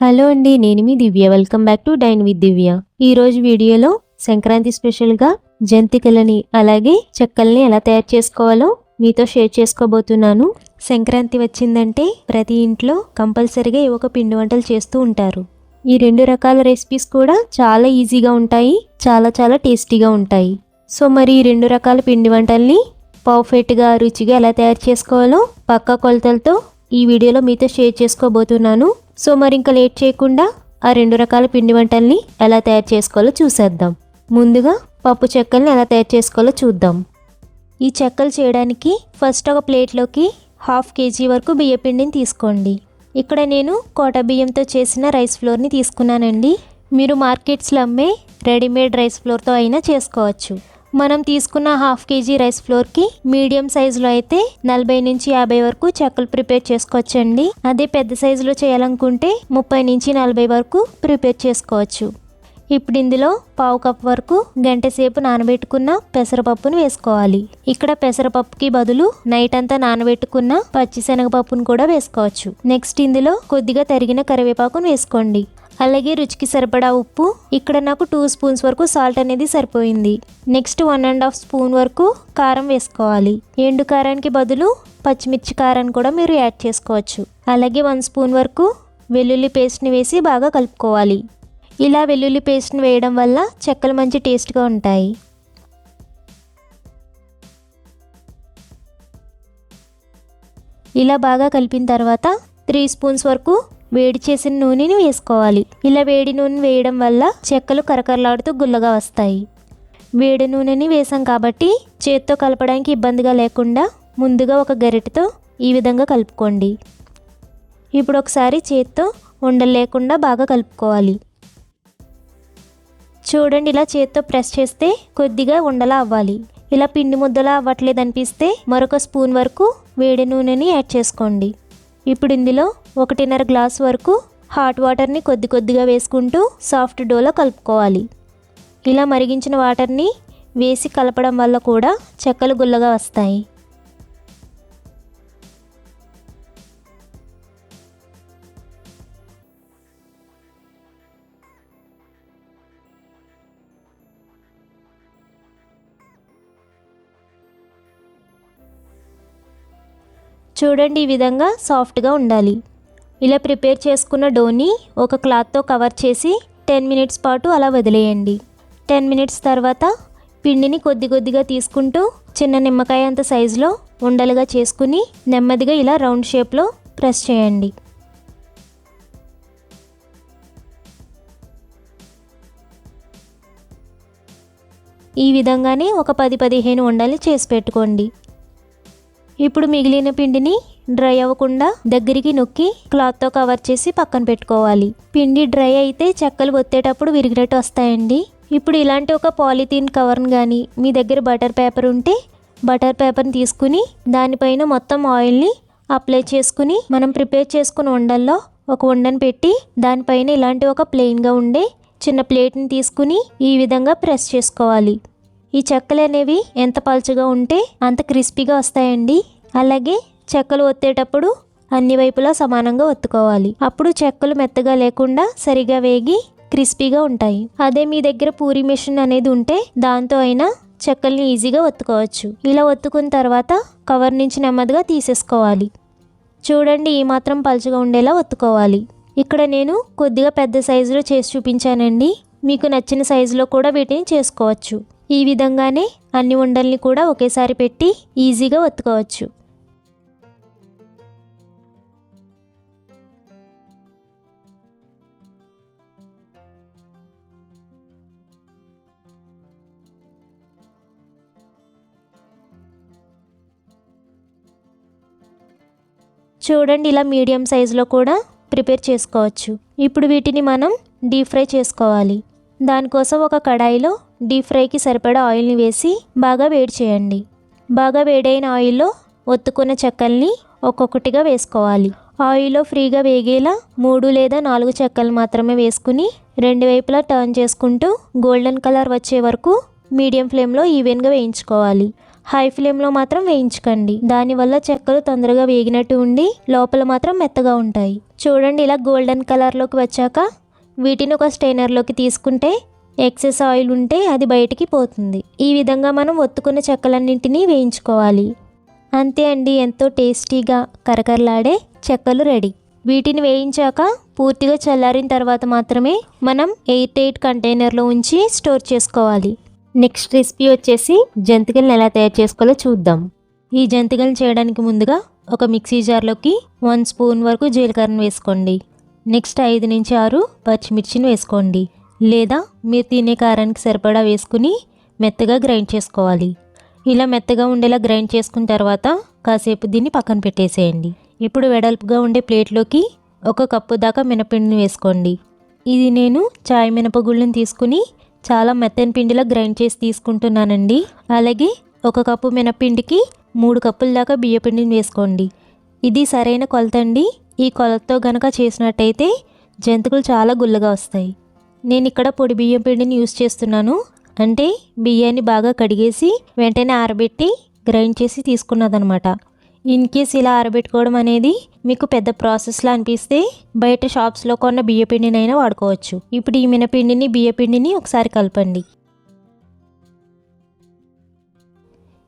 Hello అండి నేను మీ Divya. Welcome back to dine with Divya ఈ రోజు వీడియోలో సంక్రాంతి స్పెషల్గా జంతికలని అలాగే చెక్కల్ని ఎలా తయారు చేసుకోవాలో మీతో షేర్ చేసుకోబోతున్నాను. సంక్రాంతి వచ్చిందంటే ప్రతి ఇంట్లో కంపల్సరిగా ఒక పిండి వంటలు చేస్తూ ఉంటారు. ఈ రెండు రకాల రెసిపీస్ కూడా చాలా ఈజీగా ఉంటాయి చాలా చాలా టేస్టీగా ఉంటాయి. సో మరి ఈ రెండు రకాల పిండి వంటల్ని పర్ఫెక్ట్గా రుచిగా ఎలా తయారు చేసుకోవాలో పక్క కొలతలతో ఈ వీడియోలో మీతో షేర్ చేసుకోబోతున్నాను. సో మరి ఇంకా లేట్ చేయకుండా ఆ రెండు రకాల పిండి వంటల్ని ఎలా తయారు చేసుకోవాలో చూసేద్దాం. ముందుగా పప్పు చెక్కల్ని ఎలా తయారు చేసుకోవాలో చూద్దాం. ఈ చెక్కలు చేయడానికి ఫస్ట్ ఒక ప్లేట్లోకి హాఫ్ కేజీ వరకు బియ్యపిండిని తీసుకోండి. ఇక్కడ నేను కోట బియ్యంతో చేసిన రైస్ ఫ్లోర్ని తీసుకున్నానండి. మీరు మార్కెట్స్లో అమ్మే రెడీమేడ్ రైస్ ఫ్లోర్తో అయినా చేసుకోవచ్చు. మనం తీసుకున్న హాఫ్ కేజీ రైస్ ఫ్లోర్కి మీడియం సైజులో అయితే నలభై నుంచి యాభై వరకు చెక్కలు ప్రిపేర్ చేసుకోవచ్చండి. అదే పెద్ద సైజులో చేయాలనుకుంటే ముప్పై నుంచి నలభై వరకు ప్రిపేర్ చేసుకోవచ్చు. ఇప్పుడు ఇందులో పావు కప్ వరకు గంట సేపు నానబెట్టుకున్న పెసరపప్పును వేసుకోవాలి. ఇక్కడ పెసరపప్పుకి బదులు నైట్ అంతా నానబెట్టుకున్న పచ్చిశనగపప్పును కూడా వేసుకోవచ్చు. నెక్స్ట్ ఇందులో కొద్దిగా తరిగిన కరివేపాకును వేసుకోండి. అలాగే రుచికి సరిపడా ఉప్పు. ఇక్కడ నాకు టూ స్పూన్స్ వరకు సాల్ట్ అనేది సరిపోయింది. Next one and half spoon వరకు కారం వేసుకోవాలి. ఎండు కారానికి బదులు పచ్చిమిర్చి కారాన్ని కూడా మీరు యాడ్ చేసుకోవచ్చు. అలాగే వన్ స్పూన్ వరకు వెల్లుల్లి పేస్ట్ని వేసి బాగా కలుపుకోవాలి. ఇలా వెల్లుల్లి పేస్ట్ని వేయడం వల్ల చెక్కలు మంచి టేస్ట్గా ఉంటాయి. ఇలా బాగా కలిపిన తర్వాత త్రీ స్పూన్స్ వరకు వేడి చేసిన నూనెని వేసుకోవాలి. ఇలా వేడి నూనె వేయడం వల్ల చెక్కలు కరకరలాడుతూ గుల్లగా వస్తాయి. వేడి నూనెని వేసాం కాబట్టి చేత్తో కలపడానికి ఇబ్బందిగా లేకుండా ముందుగా ఒక గరిటెతో ఈ విధంగా కలుపుకోండి. ఇప్పుడు ఒకసారి చేత్తో ఉండలేకుండా బాగా కలుపుకోవాలి. చూడండి ఇలా చేత్తో ప్రెస్ చేస్తే కొద్దిగా ఉండలా అవ్వాలి. ఇలా పిండి ముద్దలా అవ్వట్లేదు అనిపిస్తే మరొక స్పూన్ వరకు వేడి నూనెని యాడ్ చేసుకోండి. ఇప్పుడు ఇందులో ఒకటిన్నర గ్లాస్ వరకు హాట్ వాటర్ని కొద్ది కొద్దిగా వేసుకుంటూ సాఫ్ట్ డోలో కలుపుకోవాలి. ఇలా మరిగించిన వాటర్ని వేసి కలపడం వల్ల కూడా చెక్కలు గుల్లగా వస్తాయి. చూడండి ఈ విధంగా సాఫ్ట్గా ఉండాలి. ఇలా ప్రిపేర్ చేసుకున్న డోని ఒక క్లాత్తో కవర్ చేసి టెన్ మినిట్స్ పాటు అలా వదిలేయండి. టెన్ మినిట్స్ తర్వాత పిండిని కొద్ది కొద్దిగా తీసుకుంటూ చిన్న నిమ్మకాయ అంత సైజులో ఉండలుగా చేసుకుని నెమ్మదిగా ఇలా రౌండ్ షేప్లో ప్రెస్ చేయండి. ఈ విధంగానే ఒక పది పదిహేను ఉండలు చేసి పెట్టుకోండి. ఇప్పుడు మిగిలిన పిండిని డ్రై అవ్వకుండా దగ్గరికి నొక్కి క్లాత్తో కవర్ చేసి పక్కన పెట్టుకోవాలి. పిండి డ్రై అయితే చెక్కలు ఒత్తేటప్పుడు విరిగినట్టు వస్తాయండి. ఇప్పుడు ఇలాంటి ఒక పాలిథీన్ కవర్ని కానీ మీ దగ్గర బటర్ పేపర్ ఉంటే బటర్ పేపర్ని తీసుకుని దానిపైన మొత్తం ఆయిల్ని అప్లై చేసుకుని మనం ప్రిపేర్ చేసుకున్న ఉండల్లో ఒక ఉండని పెట్టి దానిపైన ఇలాంటి ఒక ప్లెయిన్గా ఉండే చిన్న ప్లేట్ని తీసుకుని ఈ విధంగా ప్రెస్ చేసుకోవాలి. ఈ చెక్కలు అనేవి ఎంత పలుచగా ఉంటే అంత క్రిస్పీగా వస్తాయండి. అలాగే చెక్కలు ఒత్తేటప్పుడు అన్ని వైపులా సమానంగా ఒత్తుకోవాలి. అప్పుడు చెక్కలు మెత్తగా లేకుండా సరిగా వేగి క్రిస్పీగా ఉంటాయి. అదే మీ దగ్గర పూరి మిషన్ అనేది ఉంటే దాంతో అయినా చెక్కల్ని ఈజీగా ఒత్తుకోవచ్చు. ఇలా ఒత్తుకున్న తర్వాత కవర్ నుంచి నెమ్మదిగా తీసేసుకోవాలి. చూడండి ఈ మాత్రం పలుచగా ఉండేలా ఒత్తుకోవాలి. ఇక్కడ నేను కొద్దిగా పెద్ద సైజులో చేసి చూపించానండి. మీకు నచ్చిన సైజులో కూడా వీటిని చేసుకోవచ్చు. ఈ విధంగానే అన్ని ఉండల్ని కూడా ఒకేసారి పెట్టి ఈజీగా ఒత్తుకోవచ్చు. చూడండి ఇలా మీడియం సైజులో కూడా ప్రిపేర్ చేసుకోవచ్చు. ఇప్పుడు వీటిని మనం డీప్ ఫ్రై చేసుకోవాలి. దానికోసం ఒక కడాయిలో డీప్ ఫ్రైకి సరిపడా ఆయిల్ని వేసి బాగా వేడి చేయండి. బాగా వేడైన ఆయిల్లో ఒత్తుకున్న చెక్కల్ని ఒక్కొక్కటిగా వేసుకోవాలి. ఆయిల్లో ఫ్రీగా వేగేలా మూడు లేదా నాలుగు చెక్కలు మాత్రమే వేసుకుని రెండు వైపులా టర్న్ చేసుకుంటూ గోల్డెన్ కలర్ వచ్చే వరకు మీడియం ఫ్లేమ్లో ఈవెన్గా వేయించుకోవాలి. హై ఫ్లేమ్లో మాత్రం వేయించకండి. దానివల్ల చెక్కలు తొందరగా వేగినట్టు ఉండి లోపల మాత్రం మెత్తగా ఉంటాయి. చూడండి ఇలా గోల్డెన్ కలర్లోకి వచ్చాక వీటిని ఒక స్టైనర్లోకి తీసుకుంటే ఎక్సెస్ ఆయిల్ ఉంటే అది బయటికి పోతుంది. ఈ విధంగా మనం ఒత్తుకున్న చెక్కలన్నింటినీ వేయించుకోవాలి. అంతే అండి ఎంతో టేస్టీగా కరకరలాడే చెక్కలు రెడీ. వీటిని వేయించాక పూర్తిగా చల్లారిన తర్వాత మాత్రమే మనం ఎయిట్ ఎయిట్ కంటైనర్లో ఉంచి స్టోర్ చేసుకోవాలి. నెక్స్ట్ రెసిపీ వచ్చేసి జంతికలను ఎలా తయారు చేసుకోవాలో చూద్దాం. ఈ జంతికలను చేయడానికి ముందుగా ఒక మిక్సీ జార్లోకి వన్ స్పూన్ వరకు జీలకర్రను వేసుకోండి. నెక్స్ట్ ఐదు నుంచి ఆరు పచ్చిమిర్చిని వేసుకోండి. లేదా మీరు తినే కారానికి సరిపడా వేసుకుని మెత్తగా గ్రైండ్ చేసుకోవాలి. ఇలా మెత్తగా ఉండేలా గ్రైండ్ చేసుకున్న తర్వాత కాసేపు దీన్ని పక్కన పెట్టేసేయండి. ఇప్పుడు వెడల్పుగా ఉండే ప్లేట్లోకి ఒక కప్పు దాకా మినపిండిని వేసుకోండి. ఇది నేను చాయ్ మినపగుళ్ళని తీసుకుని చాలా మెత్తని పిండిలా గ్రైండ్ చేసి తీసుకుంటున్నానండి. అలాగే ఒక కప్పు మినపిండికి మూడు కప్పుల దాకా బియ్యపిండిని వేసుకోండి. ఇది సరైన కొలత అండి. ఈ కొలతతో గనక చేసినట్టయితే జంతుకులు చాలా గుల్లగా వస్తాయి. నేను ఇక్కడ పొడి బియ్యం పిండిని యూస్ చేస్తున్నాను. అంటే బియ్యాన్ని బాగా కడిగేసి వెంటనే ఆరబెట్టి గ్రైండ్ చేసి తీసుకున్నదనమాట ఇన్ కేస్ ఇలా ఆరబెట్టుకోవడం అనేది మీకు పెద్ద ప్రాసెస్లా అనిపిస్తే బయట షాప్స్లో కొన్న బియ్యపిండినైనా వాడుకోవచ్చు. ఇప్పుడు ఈ మినపిండిని బియ్యపిండిని ఒకసారి కలపండి.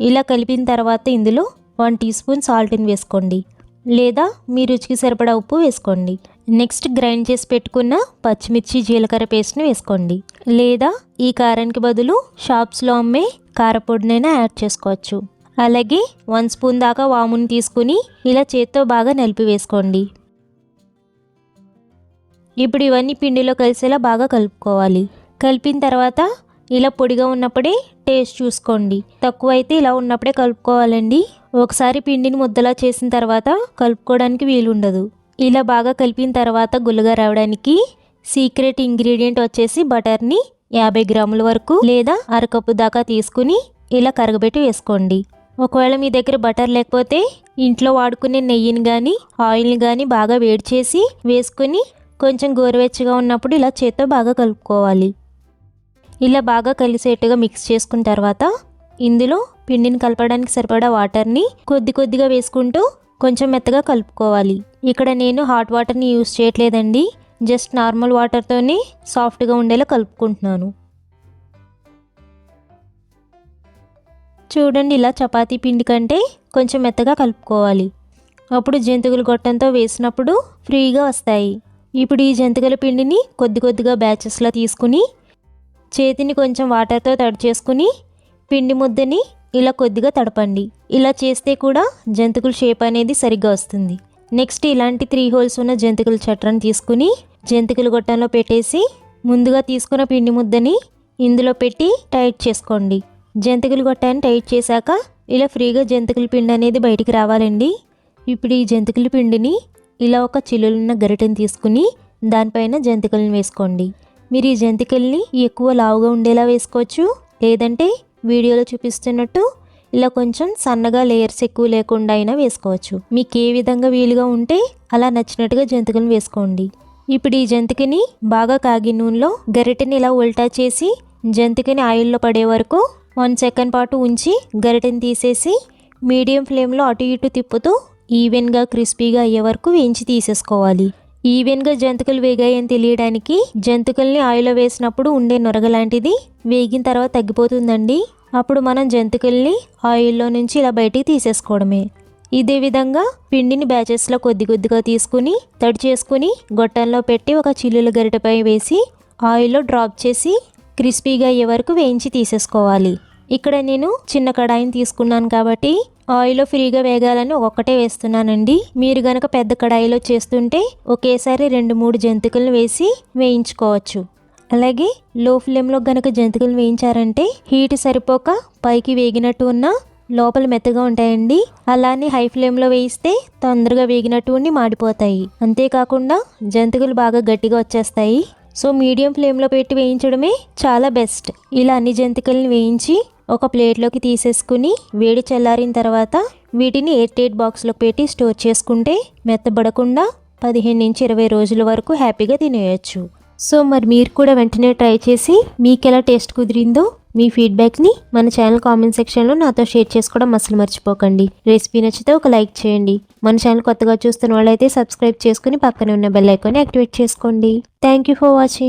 ఇలా కలిపిన తర్వాత ఇందులో వన్ టీ స్పూన్ సాల్ట్ని వేసుకోండి. లేదా మీ రుచికి సరిపడా ఉప్పు వేసుకోండి. నెక్స్ట్ గ్రైండ్ చేసి పెట్టుకున్న పచ్చిమిర్చి జీలకర్ర పేస్ట్ని వేసుకోండి. లేదా ఈ కారానికి బదులు షాప్స్లో అమ్మే కారపొడినైనా యాడ్ చేసుకోవచ్చు. అలాగే వన్ స్పూన్ దాకా వాముని తీసుకుని ఇలా చేత్తో బాగా నలిపి వేసుకోండి. ఇప్పుడు ఇవన్నీ పిండిలో కలిసేలా బాగా కలుపుకోవాలి. కలిపిన తర్వాత ఇలా పొడిగా ఉన్నప్పుడే టేస్ట్ చూసుకోండి. తక్కువ అయితే ఇలా ఉన్నప్పుడే కలుపుకోవాలండి. ఒకసారి పిండిని ముద్దలా చేసిన తర్వాత కలుపుకోవడానికి వీలుండదు. ఇలా బాగా కలిపిన తర్వాత గుల్లగా రావడానికి సీక్రెట్ ఇంగ్రీడియంట్ వచ్చేసి బటర్ని యాభై గ్రాముల వరకు లేదా అరకప్పు దాకా తీసుకుని ఇలా కరగబెట్టి వేసుకోండి. ఒకవేళ మీ దగ్గర బటర్ లేకపోతే ఇంట్లో వాడుకునే నెయ్యిని కానీ ఆయిల్ని కానీ బాగా వేడి చేసి వేసుకుని కొంచెం గోరువెచ్చగా ఉన్నప్పుడు ఇలా చేత్తో బాగా కలుపుకోవాలి. ఇలా బాగా కలిసేట్టుగా మిక్స్ చేసుకున్న తర్వాత ఇందులో పిండిని కలపడానికి సరిపడా వాటర్ని కొద్ది కొద్దిగా వేసుకుంటూ కొంచెం మెత్తగా కలుపుకోవాలి. ఇక్కడ నేను హాట్ వాటర్ని యూస్ చేయట్లేదండి. జస్ట్ నార్మల్ వాటర్తోనే సాఫ్ట్గా ఉండేలా కలుపుకుంటున్నాను. చూడండి ఇలా చపాతీ పిండి కంటే కొంచెం మెత్తగా కలుపుకోవాలి. అప్పుడు జంతువుల గొట్టంతో వేసినప్పుడు ఫ్రీగా వస్తాయి. ఇప్పుడు ఈ జంతికల పిండిని కొద్ది కొద్దిగా బ్యాచెస్లో తీసుకుని చేతిని కొంచెం వాటర్తో తడి చేసుకుని పిండి ముద్దని ఇలా కొద్దిగా తడపండి. ఇలా చేస్తే కూడా జంతికల షేప్ అనేది సరిగ్గా వస్తుంది. నెక్స్ట్ ఇలాంటి త్రీ హోల్స్ ఉన్న జంతికల చట్రాన్ని తీసుకుని జంతికల గొట్టంలో పెట్టేసి ముందుగా తీసుకున్న పిండి ముద్దని ఇందులో పెట్టి టైట్ చేసుకోండి. జంతికలు గొట్టాన్ని టైట్ చేశాక ఇలా ఫ్రీగా జంతికల పిండి అనేది బయటికి రావాలండి. ఇప్పుడు ఈ జంతికల పిండిని ఇలా ఒక చిల్లులున్న గరిటెని తీసుకుని దానిపైన జంతికలను వేసుకోండి. మీరు ఈ జంతికల్ని ఎక్కువ లావుగా ఉండేలా వేసుకోవచ్చు. లేదంటే వీడియోలో చూపిస్తున్నట్టు ఇలా కొంచెం సన్నగా లేయర్స్ ఎక్కువ లేకుండా అయినా వేసుకోవచ్చు. మీకు ఏ విధంగా వీలుగా ఉంటే అలా నచ్చినట్టుగా జంతికలను వేసుకోండి. ఇప్పుడు ఈ జంతికని బాగా కాగి నూనెలో గరిటెని ఇలా ఉల్టా చేసి జంతికని ఆయిల్లో పడే వరకు వన్ సెకండ్ పాటు ఉంచి గరిటెని తీసేసి మీడియం ఫ్లేమ్లో అటు ఇటు తిప్పుతూ ఈవెన్గా క్రిస్పీగా అయ్యే వరకు వేయించి తీసేసుకోవాలి. ఈవెన్గా జంతికలు వేగాయని తెలియడానికి జంతికల్ని ఆయిల్లో వేసినప్పుడు ఉండే నొరగ లాంటిది వేగిన తర్వాత తగ్గిపోతుందండి. అప్పుడు మనం జంతికల్ని ఆయిల్లో నుంచి ఇలా బయటికి తీసేసుకోవడమే. ఇదే విధంగా పిండిని బ్యాచెస్లో కొద్ది కొద్దిగా తీసుకుని తడి చేసుకుని గొట్టంలో పెట్టి ఒక చిల్లుల గరిటపై వేసి ఆయిల్లో డ్రాప్ చేసి క్రిస్పీగా అయ్యే వరకు వేయించి తీసేసుకోవాలి. ఇక్కడ నేను చిన్న కడాయిని తీసుకున్నాను కాబట్టి ఆయిల్లో ఫ్రీగా వేగాలని ఒక్కటే వేస్తున్నానండి. మీరు గనక పెద్ద కడాయిలో చేస్తుంటే ఒకేసారి రెండు మూడు జంతికలను వేసి వేయించుకోవచ్చు. అలాగే లో ఫ్లేమ్లో గనక జంతికలు వేయించారంటే హీట్ సరిపోక పైకి వేగినట్టు ఉన్న లోపల మెత్తగా ఉంటాయండి. అలానే హై ఫ్లేమ్లో వేయిస్తే తొందరగా వేగినట్టు ఉండి మాడిపోతాయి. అంతేకాకుండా జంతికలు బాగా గట్టిగా వచ్చేస్తాయి. సో మీడియం ఫ్లేమ్లో పెట్టి వేయించడమే చాలా బెస్ట్. ఇలా అన్ని జంతికల్ని వేయించి ఒక ప్లేట్లోకి తీసేసుకుని వేడి చల్లారిన తర్వాత వీటిని ఎయిట్ ఎయిట్ బాక్స్లో పెట్టి స్టోర్ చేసుకుంటే మెత్తబడకుండా పదిహేను నుంచి ఇరవై రోజుల వరకు హ్యాపీగా తినేయచ్చు. సో మరి మీరు కూడా వెంటనే ట్రై చేసి మీకు ఎలా టేస్ట్ కుదిరిందో మీ ఫీడ్బ్యాక్ని మన ఛానల్ కామెంట్ సెక్షన్లో నాతో షేర్ చేసుకోవడం అసలు మర్చిపోకండి. రెసిపీ నచ్చితే ఒక లైక్ చేయండి. మన ఛానల్ కొత్తగా చూస్తున్న వాళ్ళైతే సబ్స్క్రైబ్ చేసుకుని పక్కనే ఉన్న బెల్ ఐకాన్ని యాక్టివేట్ చేసుకోండి. Thank you for watching.